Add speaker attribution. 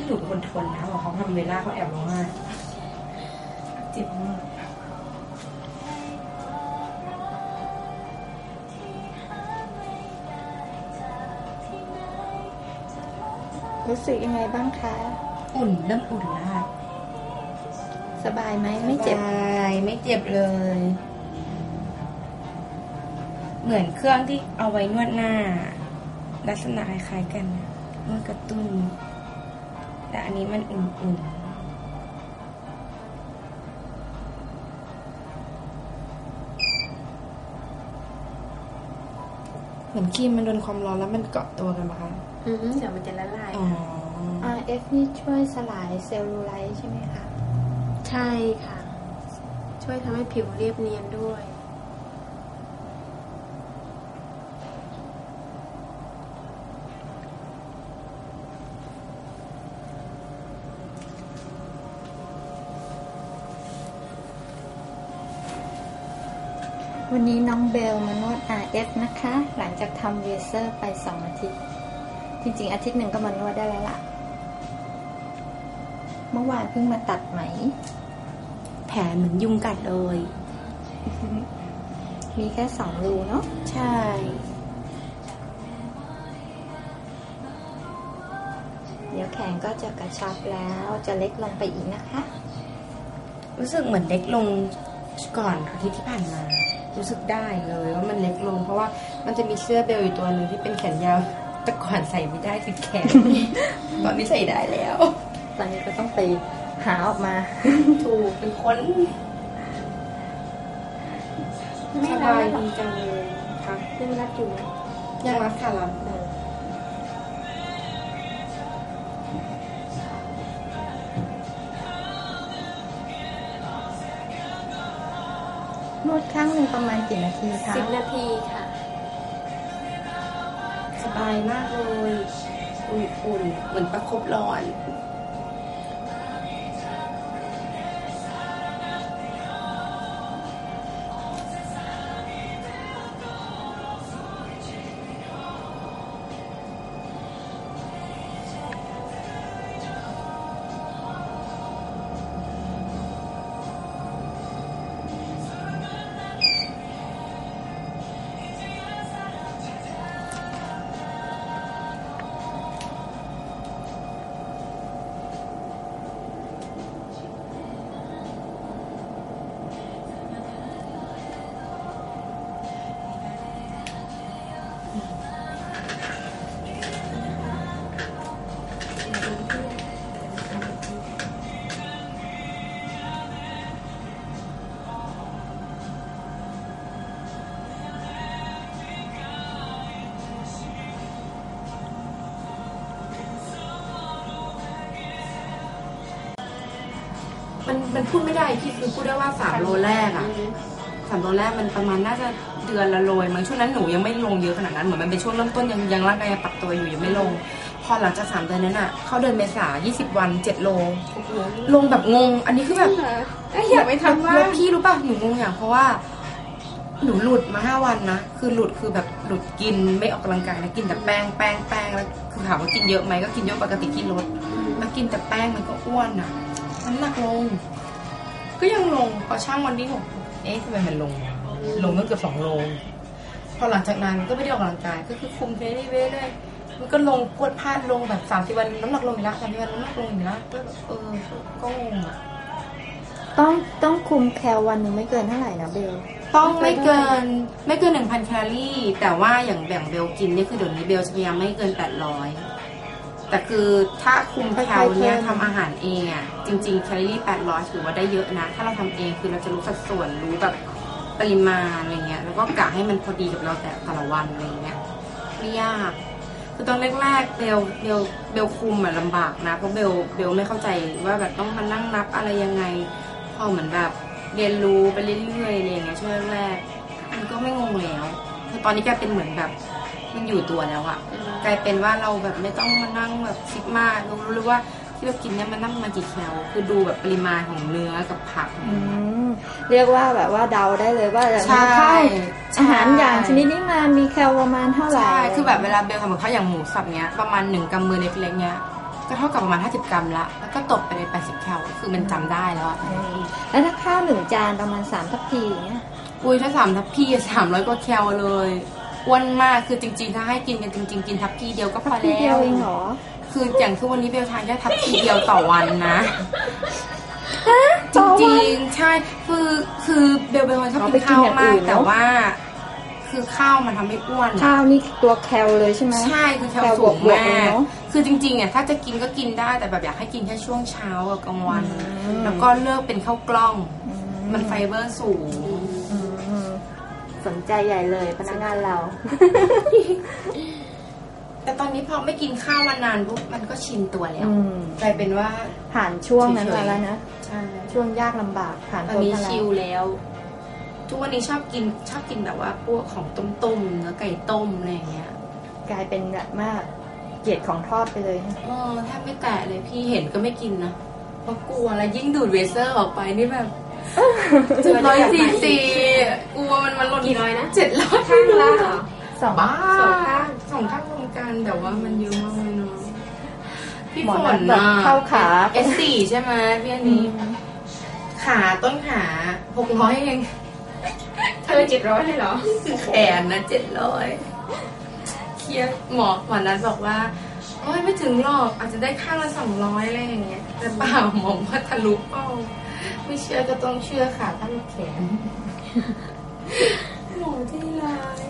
Speaker 1: ที่หนูเป็นคนทนนะบอกเขาทำเวลาเขาแอบร้องไห้เจ็บมาก
Speaker 2: รู้สึกยังไงบ้างคะ
Speaker 1: อุ่นเริ่มอุ่นแล้วค่ะ
Speaker 2: สบายไหมไม่เจ็บ
Speaker 1: สบายไม่เจ็บเลย เหมือนเครื่องที่เอาไว้นวดหน้า ลักษณะคล้ายๆกันนวดกระตุ้น แต่อันนี้มันอุ่นๆเหมือนครีมมันโดนความร้อนแล้วมันเกาะตัวกันปะคะ
Speaker 3: อือฮึเดี๋ยวมันจะละลาย
Speaker 1: อ๋อ
Speaker 2: RF นี่ช่วยสลายเซลลูไลท์ใช่ไหมคะ
Speaker 3: ใช่ค่ะ ช่วยทำให้ผิวเรียบเนียนด้วย
Speaker 2: วันนี้น้องเบลมานวด RF นะคะ หลังจากทำเวเซอร์ไปสองอาทิตย์ จริงๆ อาทิตย์หนึ่งก็มานวดได้แล้วล่ะ เมื่อวานเพิ่งมาตัดไหม
Speaker 1: แผลเหมือนยุงกัดเลย
Speaker 2: มีแค่สองรูเนาะ
Speaker 1: ใช่
Speaker 2: เดี๋ยวแขนก็จะกระชับแล้วจะเล็กลงไปอีกนะคะ
Speaker 1: รู้สึกเหมือนเล็กลง ก่อนอาทิตย์ที่ผ่านมา รู้สึกได้เลยว่ามันเล็กลง เพราะว่ามันจะมีเสื้อเบลอยู่ตัวหนึ่งที่เป็นแขนยาวแต่ก่อนใส่ไม่ได้ติดแขนตอนนี้ใส่ได้แล้ว
Speaker 2: ตอนนี้ก็ต้องไปหาออกมา
Speaker 1: ถูกเป็นคน
Speaker 3: ไม่
Speaker 1: ส
Speaker 3: รัด
Speaker 1: บาย
Speaker 3: แล้วหรอ
Speaker 1: ดีจังเลยค่ะ
Speaker 3: ยังรัดอยู่ไหม
Speaker 1: ยังรักค่ะรัก
Speaker 3: น
Speaker 2: วดครั้งหนึ่งประมาณกี่นาทีคะ
Speaker 3: สิบนาทีค่ะ
Speaker 1: สบายมากเลย อุ่นๆ เหมือนประคบร้อน มันมันพูดไม่ได้พี่คือพูดได้ว่าสามโลแรกอะสามโลแรกมันประมาณน่าจะเดือนละโลยมั้งช่วงนั้นหนูยังไม่ลงเยอะขนาดนั้นเหมือนมันเป็นช่วงเริ่มต้นยังยังร่างกายยังปรับตัวอยู่ยังไม่ลง พอหลังจากสามเดือนนั้นอะเข้าเดือนเมษายี่สิบวันเจ็ดโล
Speaker 3: โอ้โห
Speaker 1: ลงแบบงง อันนี้คือแบบ
Speaker 3: เอ้ยอยากไปทำว่า
Speaker 1: แล้วพี่รู้ป่ะหนูงงอย่างเพราะว่าหนูหลุดมาห้าวันนะ คือหลุดคือแบบหลุดกินไม่ออกกำลังกายนะกินแต่แป้งแป้งแป้งแล้วคือถามว่ากินเยอะไหมก็กินเยอะปกติที่ลดแล้วกินแต่แป้งมันก็อ้วนอะ น้ำหนักลง ก็ยังลงพอช่างวันที่หกเอ๊ะทำไมมันลงวะลงตั้งเกือบสองโลพอหลังจากนั้นก็ไม่ได้ออกกำลังกายก็คือคุมเรื่อยๆเรื่อยๆมันก็ลงพรวดพลาดลงแบบสามสิบวันน้ำหนักลงอีกแล้วสามสิบวันน้ำหนักลงอีกแล้วก็แบบเออก็งงอะ
Speaker 2: ต้องต้องคุมแคลวันหนึ่งไม่เกินเท่าไหร่นะเบล
Speaker 1: ต้องไม่เกินไม่เกินหนึ่งพันแคลอรี่ แต่ว่าอย่างแบ่งเบลกินเนี่ยคือเดี๋ยวนี้เบลจะพยายามไม่เกินแปดร้อย แต่คือถ้าคุมแคลเนี่ยทำอาหารเองอะจริงๆแคลอรี่แปดร้อยถือว่าได้เยอะนะ ถ้าเราทำเองคือเราจะรู้สัดส่วนรู้แบบปริมาณอะไรเงี้ยแล้วก็กะให้มันพอดีกับเราแต่แต่ละวันอะไรเงี้ยไม่ยาก คือตอนแรกๆเบลเบลเบลคุมอะลำบากนะ เพราะเบลเบลไม่เข้าใจว่าแบบต้องมานั่งนับอะไรยังไง พอเหมือนแบบเรียนรู้ไปเรื่อยๆอะไรเงี้ยช่วงแรกๆมันก็ไม่งงแล้วคือตอนนี้แกเป็นเหมือนแบบ มันอยู่ตัวแล้วอะกลายเป็นว่าเราแบบไม่ต้องมานั่งแบบคิดมากรู้รู้เลยว่าที่เรากินเนี่ยมันนั่งมากี่แคลคือดูแบบปริมาณของเนื้อกับผัก
Speaker 2: อืมเรียกว่าแบบว่าเดาได้เลยว่าจะ
Speaker 1: ใช่
Speaker 2: เข้า
Speaker 1: ใช่
Speaker 2: อาหารอย่างชนิดนี้มามีแคลประมาณเท่าไหร่
Speaker 1: ใช่ คือแบบเวลาเบลทำกับข้าวอย่างหมูสับเนี้ยประมาณหนึ่งกำมือเล็กๆเนี้ยก็เท่ากับประมาณ 50 กรัมละ แล้วก็ตบไปเลย80แคลคือมันจำได้แล้วอะ
Speaker 2: แล้วถ้าข้าวหนึ่งจานประมาณสามทัพพีอย่างเงี้ย
Speaker 1: อุ้ยถ้าสามทัพพีสามร้อยกว่าแคลเลย อ้วนมากคือจริงๆ ถ้าให้กินกันจริง ๆ กินทัพพีเดียวก็พอ
Speaker 2: ที
Speaker 1: แล้
Speaker 2: เดียว
Speaker 1: ว
Speaker 2: เองเหรอ
Speaker 1: คืออย่างทุกวันนี้เบลทานแค่ทัพพีเดียวต่อวันนะ จ
Speaker 2: ต่อวัน
Speaker 1: ริงๆ ใช่ คือคือเบลเป็นคนชอบ
Speaker 2: เอาไป
Speaker 1: กินข้าว
Speaker 2: กินอย่าง
Speaker 1: มา
Speaker 2: อื่
Speaker 1: ก
Speaker 2: นเนอะ
Speaker 1: แต่ว่า คือข้าวมันทำให้อ้วนอะ
Speaker 2: ข้าวนี่ตัวแคลเลยใช่ไหม
Speaker 1: ใช่คือแคล
Speaker 2: แคล
Speaker 1: สูง
Speaker 2: บวกๆ
Speaker 1: มา
Speaker 2: เลย
Speaker 1: ก
Speaker 2: เนอะ
Speaker 1: คือจริงๆอะถ้าจะกินก็กินได้แต่แบบอยากให้กินแค่ช่วงเช้ากับกลางวัน
Speaker 2: อืม
Speaker 1: แล้วก็เลือกเป็นข้าวกล้อง
Speaker 2: อื
Speaker 1: มันไฟเบอร์สูง
Speaker 2: อืม สนใจใหญ่เลยพนักงานเรา
Speaker 1: แต่ตอนนี้พอไม่กินข้าวมานานปุ๊บมันก็ชินตัวแล้ว
Speaker 2: อืม
Speaker 1: กลายเป็นว่า
Speaker 2: ผ่านช่วงนั้น
Speaker 1: เฉยๆ
Speaker 2: มาแล้วนะ
Speaker 1: ใช่
Speaker 2: ช่วงยากลำบากผ่าน
Speaker 1: ตอน
Speaker 2: พ้น
Speaker 1: นี้
Speaker 2: มาแล้
Speaker 1: ชิ
Speaker 2: ว
Speaker 1: ลแล้ว ทุกวันนี้ชอบกินชอบกินแบบว่าพวกของต้มๆเนื้อไก่ต้มอะไรอย่างเงี้ย
Speaker 2: กลายเป็นแบบมากเกลียดของทอดไปเลยนะ
Speaker 1: เออแทบไม่แตะเลยพี่เห็นก็ไม่กินนะเพราะกลัวแล้วยิ่งดูดเวเซอร์ออกไปนี่แบบเจ็ดร้อยสี่สี่กลัวมันมันลด
Speaker 3: กี่ร้อยนะ
Speaker 1: เจ็ดร้อย
Speaker 3: ข้างละเหรอ
Speaker 2: สอง
Speaker 1: บ้า
Speaker 3: สองข้าง
Speaker 1: สองข้างรวมกันแต่ว่ามันเยอะมากเลยเนาะพี่
Speaker 2: หมอ
Speaker 1: ฝ
Speaker 2: นั
Speaker 1: น
Speaker 2: ดแบบ
Speaker 1: น่ะ
Speaker 2: เข้าขา
Speaker 1: เอสสี่ใช่ไหมพี่อัน
Speaker 2: อื
Speaker 1: นี้
Speaker 2: ม
Speaker 1: ขาต้นขาหกร้อยเอง
Speaker 3: เธอเจ็ดร้อยเลยเหรอ
Speaker 1: คือแขนนะเจ็ดร้อยเครียดหมอหมอนัดบอกว่าโอ้ยไม่ถึงหรอกอาจจะได้ข้างละสองร้อยอะไรอย่างเงี้ยแต่เปล่าหมอว่าทะลุเป้า ไม่เชื่อก็ต้องเชื่อค่ะท่านแขนหมอที่ร้าย